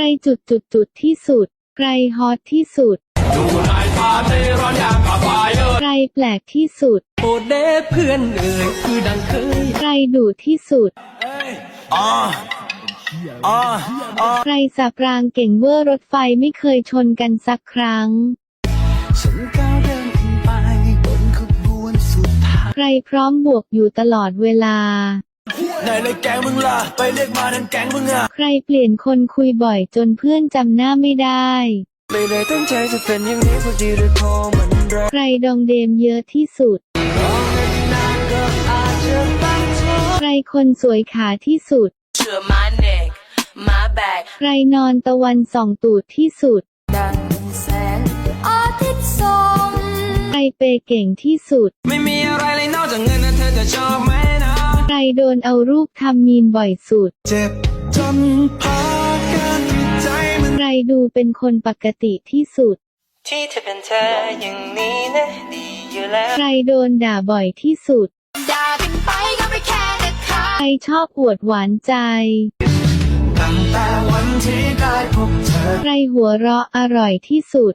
รจุดจุดจุดที่สุด ใครฮอตที่สุดใครแปลกที่สุดโอเดเพื่อนเอ่ยคือดังเคยใครดุที่สุดอ่าอ่าอ่าใครสับรางเก่งเวอร์รถไฟไม่เคยชนกันสักครั้ง ฉันก้าวเดินขึ้นไปบนขบวนสุดท้าย ใครพร้อมบวกอยู่ตลอดเวลา ไหนเลยแก๊งมึงล่ะไปเรียกมาทั้งแก๊งมึงอะ ใครเปลี่ยนคนคุยบ่อยจนเพื่อนจำหน้าไม่ได้ ไม่ได้ตั้งใจจะเป็นอย่างนี้พอดีเลยพอมันแรงใครดองเดมเยอะที่สุดก็อาจจะตั้งโทษใครคนสวยขาที่สุด to my neck, my back. ใครนอนตะวันส่องตูดที่สุด ดังแสงอาทิตย์ส่อง ใครเปย์เก่งที่สุด ไม่มีอะไรเลยนอกจากเงินนะ โดนเอารูปทำมีนบ่อยสุด เจ็บจนพากันใจมันใครดูเป็นคนปกติที่สุด ที่เธอเป็นเธออย่างนี้นะดีอยู่แล้วใครโดนด่าบ่อยที่สุด ด่ากันไปก็ไม่แค่แต่ขาใครชอบอวดหวานใจ ตั้งแต่วันที่ได้พบเธอ ใครหัวเราะอร่อยที่สุด